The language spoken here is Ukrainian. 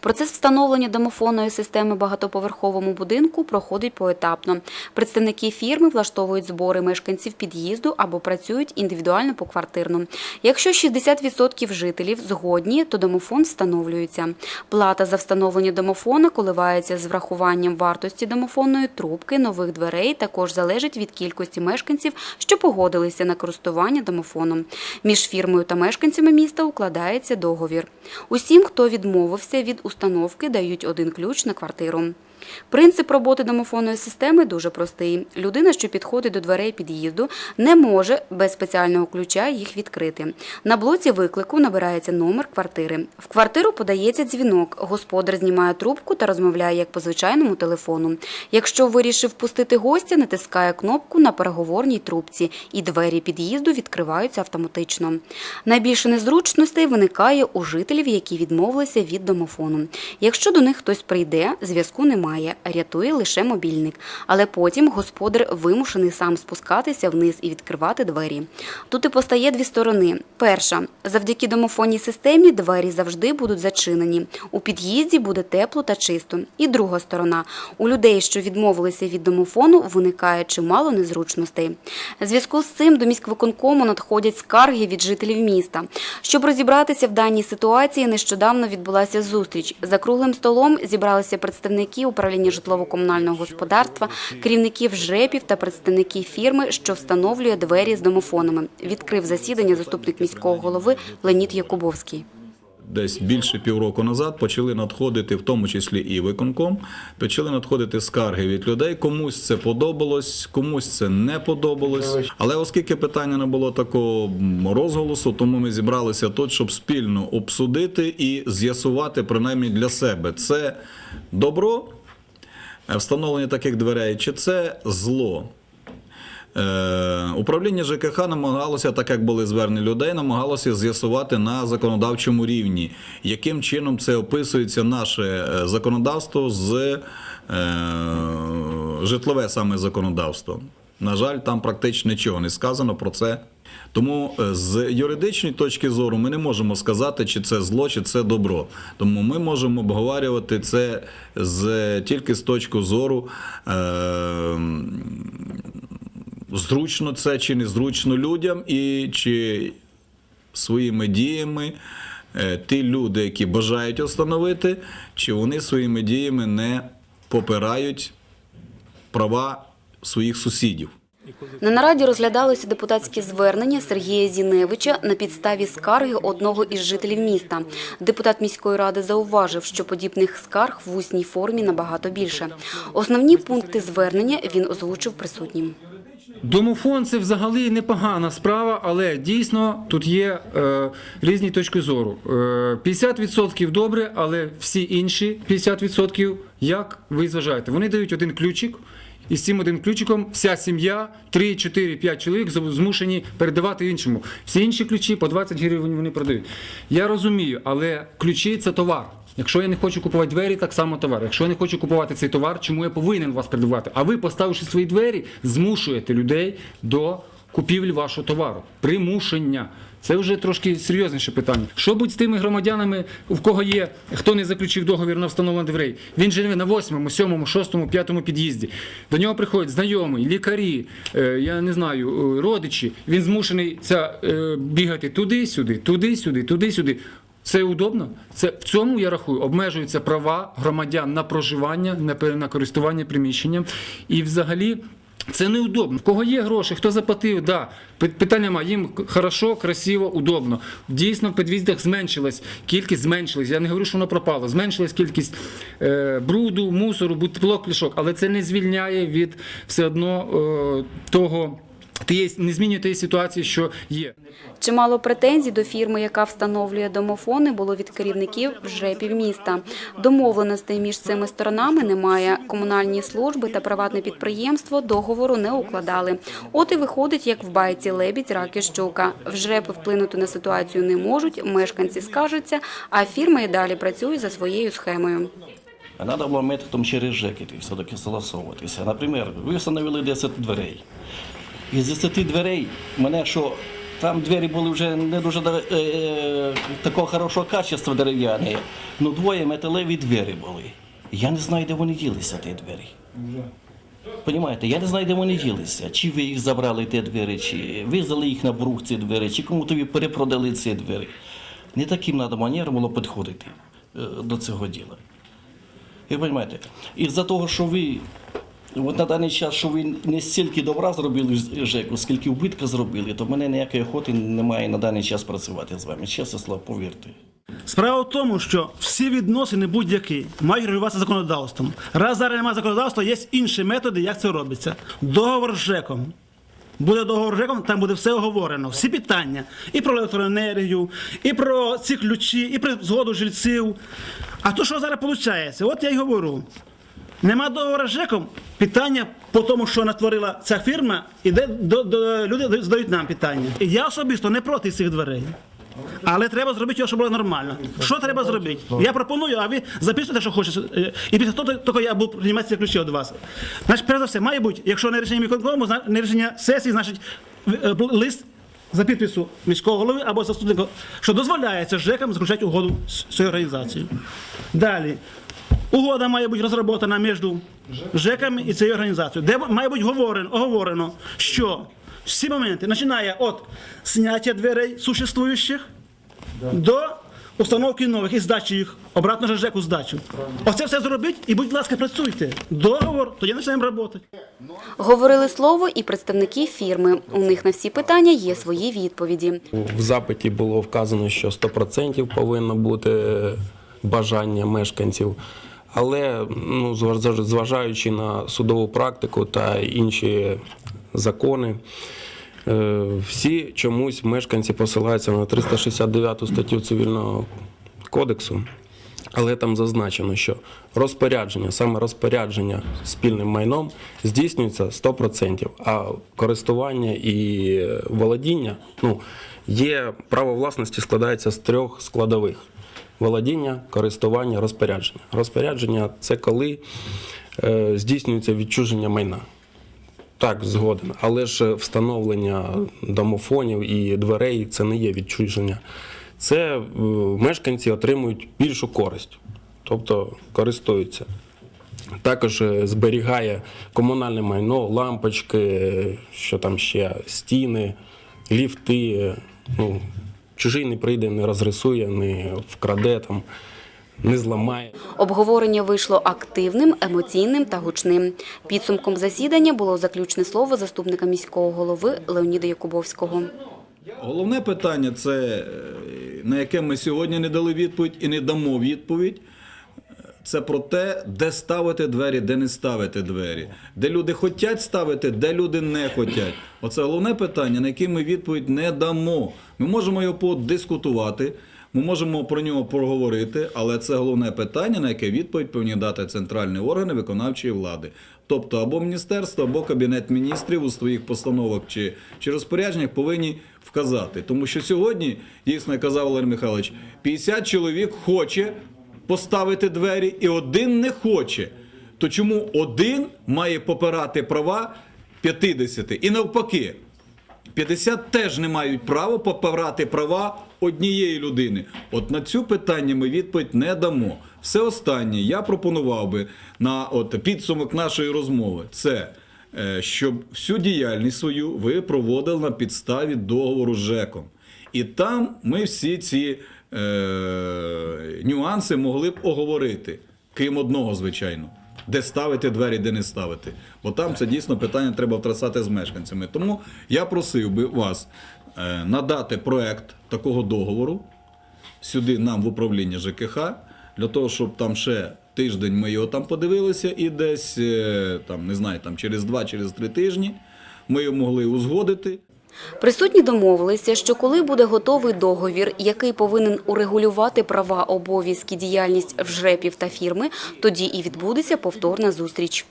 Процес встановлення домофонної системи багатоповерховому будинку проходить поетапно. Представники фірми влаштовують збори мешканців під'їзду або працюють індивідуально поквартирно. Якщо 60% жителів згодні, то домофон встановлюється. Плата за встановлення домофона коливається з врахуванням вартості домофонної трубки, нових дверей, також залежить від кількості мешканців, що погодилися на користування домофоном. Між фірмою та мешканцями міста укладається договір. Усім, хто відмовився від установки, дають один ключ на квартиру. Принцип роботи домофонної системи дуже простий. Людина, що підходить до дверей під'їзду, не може без спеціального ключа їх відкрити. На блоці виклику набирається номер квартири. В квартиру подається дзвінок. Господар знімає трубку та розмовляє як по звичайному телефону. Якщо вирішив пустити гостя, натискає кнопку на переговорній трубці, і двері під'їзду відкриваються автоматично. Найбільше незручностей виникає у жителів, які відмовилися від домофону. Якщо до них хтось прийде, зв'язку немає, рятує лише мобільник. Але потім господар вимушений сам спускатися вниз і відкривати двері. Тут і постає дві сторони. Перша завдяки домофонній системі двері завжди будуть зачинені. У під'їзді буде тепло та чисто. І друга сторона у людей, що відмовилися від домофону, виникає чимало незручностей. Зв'язку з цим до міськвиконкому надходять скарги від жителів міста. Щоб розібратися в даній ситуації, нещодавно відбулася зустріч. За круглим столом зібралися представники управління житлово-комунального господарства, керівників ЖЕПів та представники фірми, що встановлює двері з домофонами. Відкрив засідання заступник міського голови Леонід Якубовський. Десь більше півроку назад почали надходити, в тому числі і виконком, почали надходити скарги від людей. Комусь це подобалось, комусь це не подобалось. Але оскільки питання не було такого розголосу, тому ми зібралися тут, щоб спільно обсудити і з'ясувати принаймні для себе це добро встановлення таких дверей, чи це зло. Е, Управління ЖКХ намагалося, так як були звернені людей, намагалося з'ясувати на законодавчому рівні, яким чином це описується наше е, законодавство з е, житлове саме законодавство. На жаль, там практично нічого не сказано про це. Тому е, з юридичної точки зору ми не можемо сказати, чи це зло, чи це добро. Тому ми можемо обговорювати це з, тільки з точки зору. Е, зручно це чи незручно людям, і чи своїми діями е, ті люди, які бажають встановити, чи вони своїми діями не попирають права своїх сусідів. На нараді розглядалося депутатське звернення Сергія Зіневича на підставі скарги одного із жителів міста. Депутат міської ради зауважив, що подібних скарг в усній формі набагато більше. Основні пункти звернення він озвучив присутнім. Домофон це взагалі непогана справа, але дійсно тут є е, різні точки зору. Е, 50% добре, але всі інші 50% як ви зважаєте? Вони дають один ключик. І з цим один ключиком вся сім'я, 3, 4, 5 чоловік змушені передавати іншому. Всі інші ключі по 20 гривень вони продають. Я розумію, але ключі це товар. Якщо я не хочу купувати двері, так само товар. Якщо я не хочу купувати цей товар, чому я повинен вас передавати? А ви, поставивши свої двері, змушуєте людей до купівлі вашого товару. Примушення. Це вже трошки серйозніше питання. Що будь з тими громадянами, у кого є, хто не заключив договір на встановлення дверей? Він живе на восьмому, сьомому, шостому, п'ятому під'їзді. До нього приходять знайомі, лікарі, е, я не знаю, е, родичі. Він змушений це, е, бігати туди-сюди, туди-сюди, туди-сюди. Це удобно. Це в цьому я рахую, обмежуються права громадян на проживання, на користування приміщенням. І взагалі. Це неудобно. В кого є гроші, хто заплатив, да. Питання немає. Їм хорошо, красиво, удобно. Дійсно, в підвіздах зменшилась, кількість зменшилась. Я не говорю, що воно пропало. Зменшилась кількість е, бруду, мусору, будь пляшок, але це не звільняє від все одно е, того. Тієї, не змінює тієї ситуації, що є. Чимало претензій до фірми, яка встановлює домофони, було від керівників ЖЕПів міста. Домовленостей між цими сторонами немає. Комунальні служби та приватне підприємство договору не укладали. От і виходить, як в байці лебідь, рак і щука. В ЖЕПи вплинути на ситуацію не можуть, мешканці скажуться, а фірма і далі працює за своєю схемою. А Надо було методом через жекети все-таки согласовуватися. Наприклад, ви встановили 10 дверей. Із 10 дверей мене що Там двері були вже не дуже е, е, такого хорошого качества дерев'яні. Ну двоє металеві двері були. Я не знаю, де вони ділися, ті двері. Понімаєте, я не знаю, де вони ділися. Чи ви їх забрали, ті двері, чи виздали їх на брух ці двері, чи кому тобі перепродали ці двері. Не таким треба манером було підходити е, до цього діла. Ви розумієте? Із-за того, що ви от на даний час, що ви не стільки добра зробили ЖЕКу, скільки вбитка зробили, то в мене ніякої охоти немає на даний час працювати з вами. Чесно слово, повірте. Справа в тому, що всі відносини будь-які мають регулюватися законодавством. Раз зараз немає законодавства, є інші методи, як це робиться. Договор з ЖЕКом. Буде договор ЖЕКом, там буде все оговорено. Всі питання. І про електроенергію, і про ці ключі, і про згоду жильців. А то, що зараз виходить? От я й говорю. Нема договору з ЖЕКом, питання по тому, що натворила ця фірма, іде до, до люди задають нам питання. І я особисто не проти цих дверей. Але треба зробити його, щоб було нормально. Що треба зробити? Я пропоную, а ви записуйте, що хочете. Е, І після того тільки я буду приймати ці ключі від вас. Значить, перш за все, має бути, якщо не рішення виконкому, зна- не рішення сесії, значить е, лист за підпису міського голови або заступника, що дозволяється ЖЕКам заключати угоду з цією організацією. Далі. Угода має бути розроблена між ЖЕКами і цією організацією, де має бути говорено, оговорено, що всі моменти починає від зняття дверей существуючих до установки нових і здачі їх, обратно же ЖЕКу здачу. Оце все зробіть і, будь ласка, працюйте. Договор, тоді почнемо працювати. Говорили слово і представники фірми. У них на всі питання є свої відповіді. В запиті було вказано, що 100% повинно бути бажання мешканців. Але ну, зважаючи на судову практику та інші закони, е, всі чомусь мешканці посилаються на 369 статтю Цивільного кодексу. Але там зазначено, що розпорядження, саме розпорядження спільним майном здійснюється 100%, а користування і володіння, ну, є право власності складається з трьох складових: володіння, користування, розпорядження. Розпорядження це коли е, здійснюється відчуження майна. Так, згоден. Але ж встановлення домофонів і дверей це не є відчуження. Це е, мешканці отримують більшу користь, тобто користуються. Також е, зберігає комунальне майно, лампочки, що там ще, стіни, ліфти. Ну, чужий не прийде, не розрисує, не вкраде там, не зламає. Обговорення вийшло активним, емоційним та гучним. Підсумком засідання було заключне слово заступника міського голови Леоніда Якубовського. Головне питання це е, на яке ми сьогодні не дали відповідь і не дамо відповідь. Це про те, де ставити двері, де не ставити двері, де люди хочуть ставити, де люди не хочуть. Оце головне питання, на яке ми відповідь не дамо. Ми можемо його подискутувати, ми можемо про нього проговорити, але це головне питання, на яке відповідь повинні дати центральні органи виконавчої влади. Тобто або міністерство, або кабінет міністрів у своїх постановах чи, чи розпорядженнях повинні вказати. Тому що сьогодні, дійсно, казав Валерій Михайлович, 50 чоловік хоче поставити двері, і один не хоче. То чому один має попирати права 50? І навпаки, 50 теж не мають права попирати права однієї людини. От на цю питання ми відповідь не дамо. Все останнє я пропонував би на от підсумок нашої розмови. Це е, щоб всю діяльність свою ви проводили на підставі договору з ЖЕКом. І там ми всі ці е, нюанси могли б оговорити, крім одного, звичайно. Де ставити двері, де не ставити. Бо там це дійсно питання треба втрасати з мешканцями. Тому я просив би вас е, надати проект такого договору сюди нам в управління ЖКХ, для того, щоб там ще тиждень ми його там подивилися, і десь е, там, не знаю, там через два, через три тижні ми його могли узгодити. Присутні домовилися, що коли буде готовий договір, який повинен урегулювати права, обов'язки, діяльність в жрепів та фірми, тоді і відбудеться повторна зустріч.